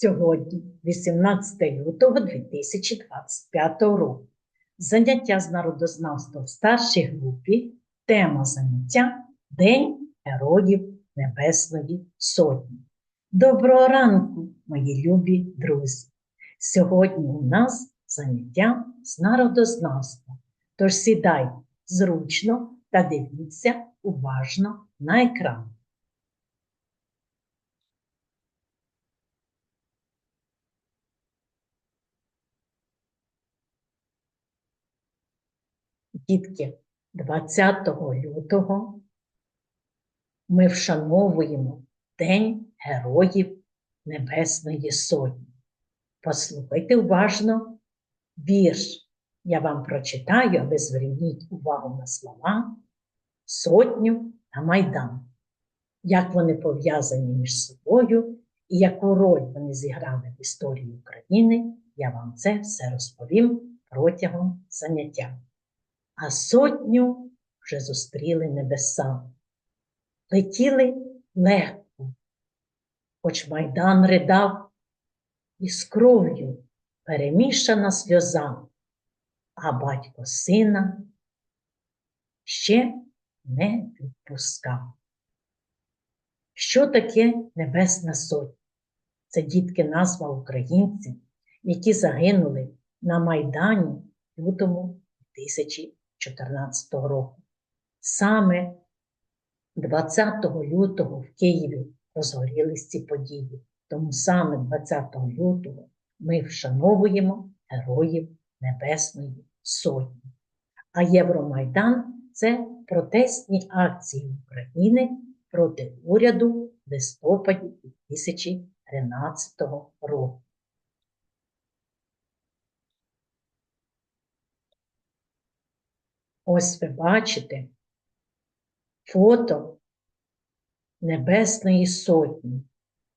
Сьогодні, 18 лютого 2025 року. Заняття з народознавства в старшій групі. Тема заняття День Героїв Небесної Сотні. Доброго ранку, мої любі друзі! Сьогодні у нас заняття з народознавства. Тож сідайте зручно та дивіться уважно на екран. Дітки, 20 лютого ми вшановуємо День Героїв Небесної Сотні. Послухайте уважно вірш. Я вам прочитаю, а ви зверніть увагу на слова Сотню та Майдан. Як вони пов'язані між собою і яку роль вони зіграли в історії України, я вам це все розповім протягом заняття а сотню вже зустріли небеса. Летіли легко, хоч майдан ридав, із кров'ю перемішана сльоза, а батько сина ще не відпускав. Що таке Небесна Сотня? Це дітки назва українців, які загинули на Майдані лютому 1000 2014 року. Саме 20 лютого в Києві розгорілись ці події. Тому саме 20 лютого ми вшановуємо Героїв Небесної Сотні. А Євромайдан це протестні акції України проти уряду в листопаді 2013 року. Ось ви бачите фото Небесної Сотні,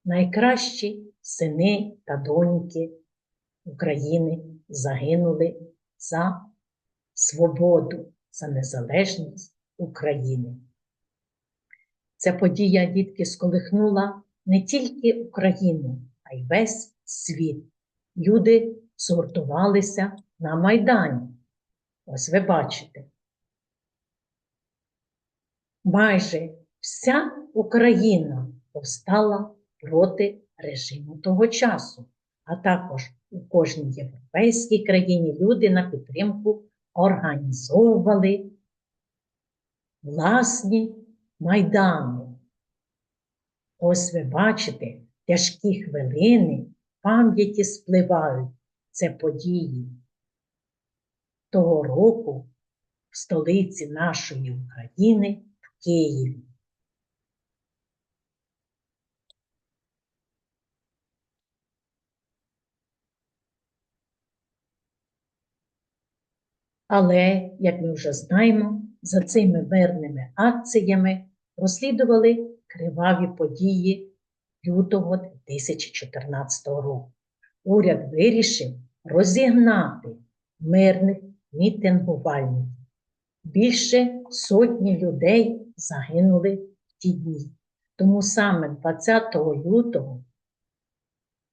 найкращі сини та доньки України загинули за свободу, за незалежність України. Ця подія, дітки, сколихнула не тільки Україну, а й весь світ. Люди згуртувалися на Майдані. Ось ви бачите майже вся Україна повстала проти режиму того часу, а також у кожній європейській країні люди на підтримку організовували власні майдани. Ось ви бачите, тяжкі хвилини пам'яті спливають це події. Того року в столиці нашої України Києві. Але, як ми вже знаємо, за цими мирними акціями розслідували криваві події лютого 2014 року. Уряд вирішив розігнати мирних мітингувальників. Більше сотні людей загинули в ті дні. Тому саме 20 лютого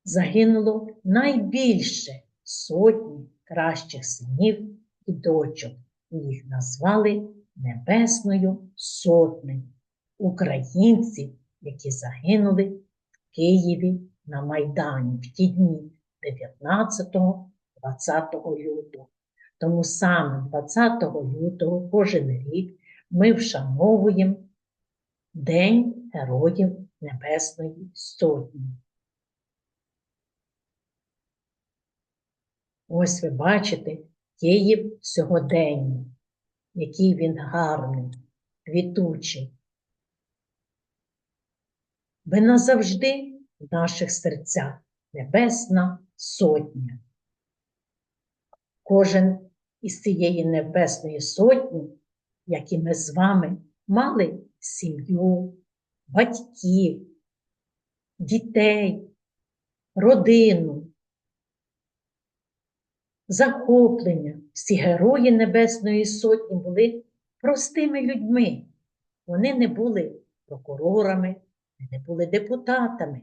загинуло найбільше сотні кращих синів і дочок. І Їх назвали Небесною Сотнею українців, які загинули в Києві на Майдані в ті дні 19-20 лютого. Тому саме 20 лютого кожен рік ми вшановуємо День Героїв Небесної Сотні. Ось ви бачите Київ сьогодення, який він гарний, квітучий. Ви назавжди в наших серцях Небесна Сотня. Кожен із цієї Небесної Сотні як і ми з вами мали сім'ю, батьків, дітей, родину, захоплення. Всі герої Небесної Сотні були простими людьми. Вони не були прокурорами, не були депутатами,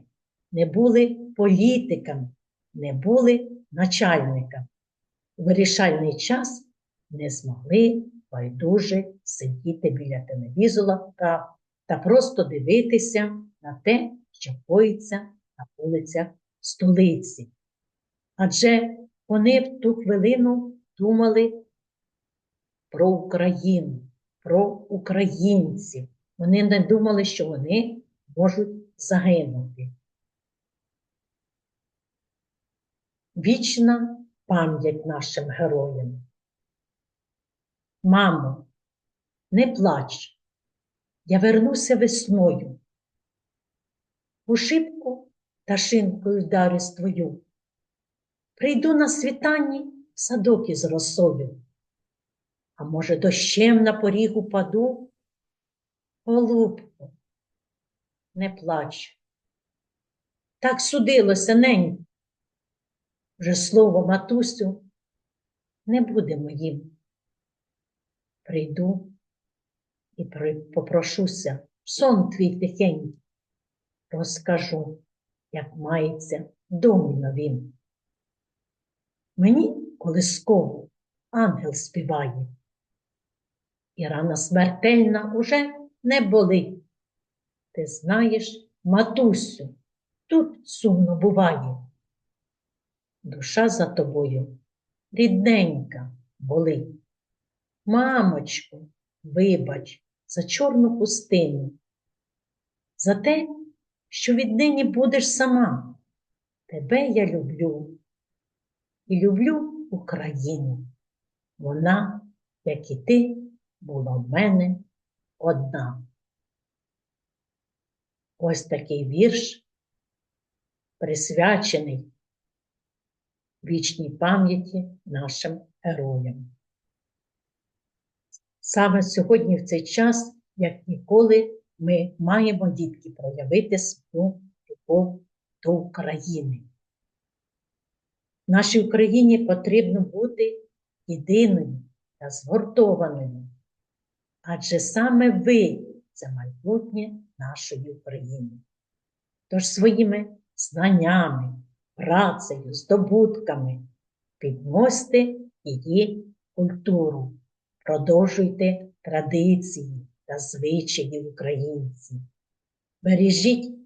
не були політиками, не були начальниками. Вирішальний час не змогли байдуже сидіти біля телевізора та, та просто дивитися на те, що коїться на вулицях столиці. Адже вони в ту хвилину думали про Україну, про українців. Вони не думали, що вони можуть загинути. Вічна пам'ять нашим героям. Мамо, не плач, я вернуся весною. У шибку та шинкою вдарю твою. Прийду на світанні в садок із росою. А може, дощем на поріг упаду? Голубко, не плач. Так судилося ненько. Вже слово матусю не буде моїм. Прийду і попрошуся сон твій тихенький, розкажу, як мається домі новім. Мені колисково ангел співає, і рана смертельна уже не болить. Ти знаєш, матусю, тут сумно буває. Душа за тобою рідненька болить. Мамочку, вибач, за чорну пустину, за те, що віднині будеш сама. Тебе я люблю і люблю Україну. Вона, як і ти, була в мене одна. Ось такий вірш, присвячений вічній пам'яті нашим героям. Саме сьогодні, в цей час, як ніколи, ми маємо дітки проявити свою любов до України. Нашій Україні потрібно бути єдиною та згуртованою, адже саме ви це майбутнє нашої України. Тож своїми знаннями, працею, здобутками підносьте її культуру, продовжуйте традиції та звичаї українців. Бережіть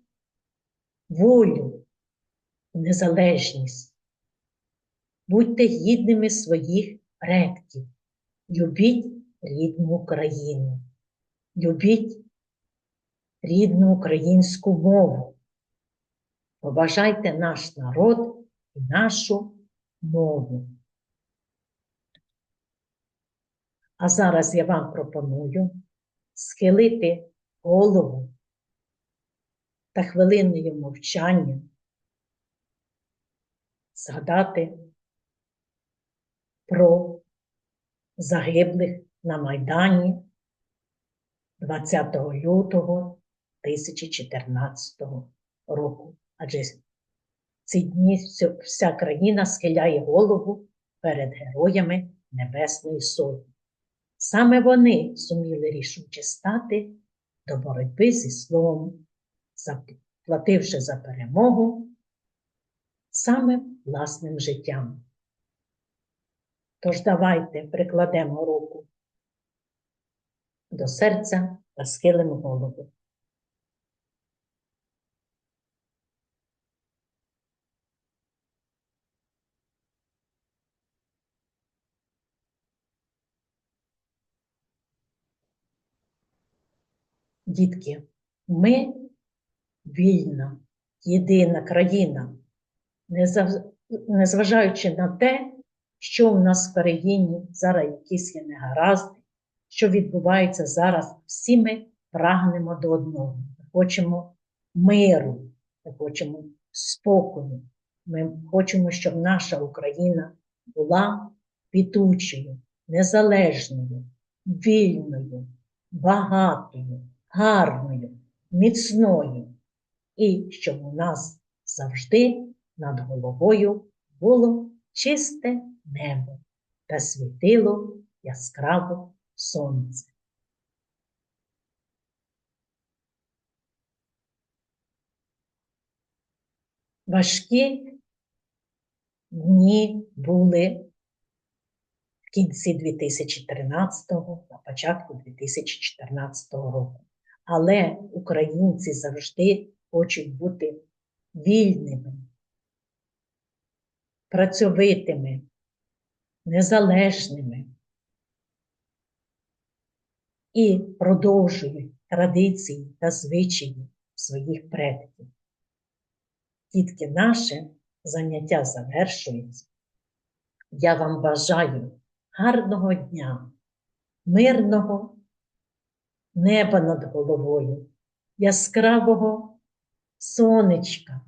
волю, і незалежність. Будьте гідними своїх предків, любіть рідну Україну, любіть рідну українську мову. Побажайте наш народ і нашу мову. А зараз я вам пропоную схилити голову та хвилиною мовчання, згадати про загиблих на Майдані 20 лютого 2014 року. Адже ці дні вся країна схиляє голову перед героями Небесної Сотні. Саме вони зуміли рішуче стати до боротьби зі словом, заплативши за перемогу саме власним життям. Тож давайте прикладемо руку до серця та схилимо голову. Дітки, ми вільна, єдина країна, незважаючи на те, що в нас в країні зараз якісь є негаразди, що відбувається зараз, всі ми прагнемо до одного. Ми хочемо миру, ми хочемо спокою. Ми хочемо, щоб наша Україна була квітучою, незалежною, вільною, багатою гарною, міцною, і щоб у нас завжди над головою було чисте небо та світило яскраво сонце. важкі дні були в кінці 2013-го, на початку 2014 року. Але українці завжди хочуть бути вільними, працьовитими, незалежними і продовжують традиції та звичаї своїх предків. Дітки, наше заняття завершується. Я вам бажаю гарного дня, мирного неба над головою, яскравого сонечка.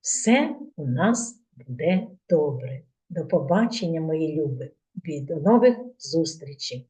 Все у нас буде добре. До побачення, мої люби, До нових зустрічей.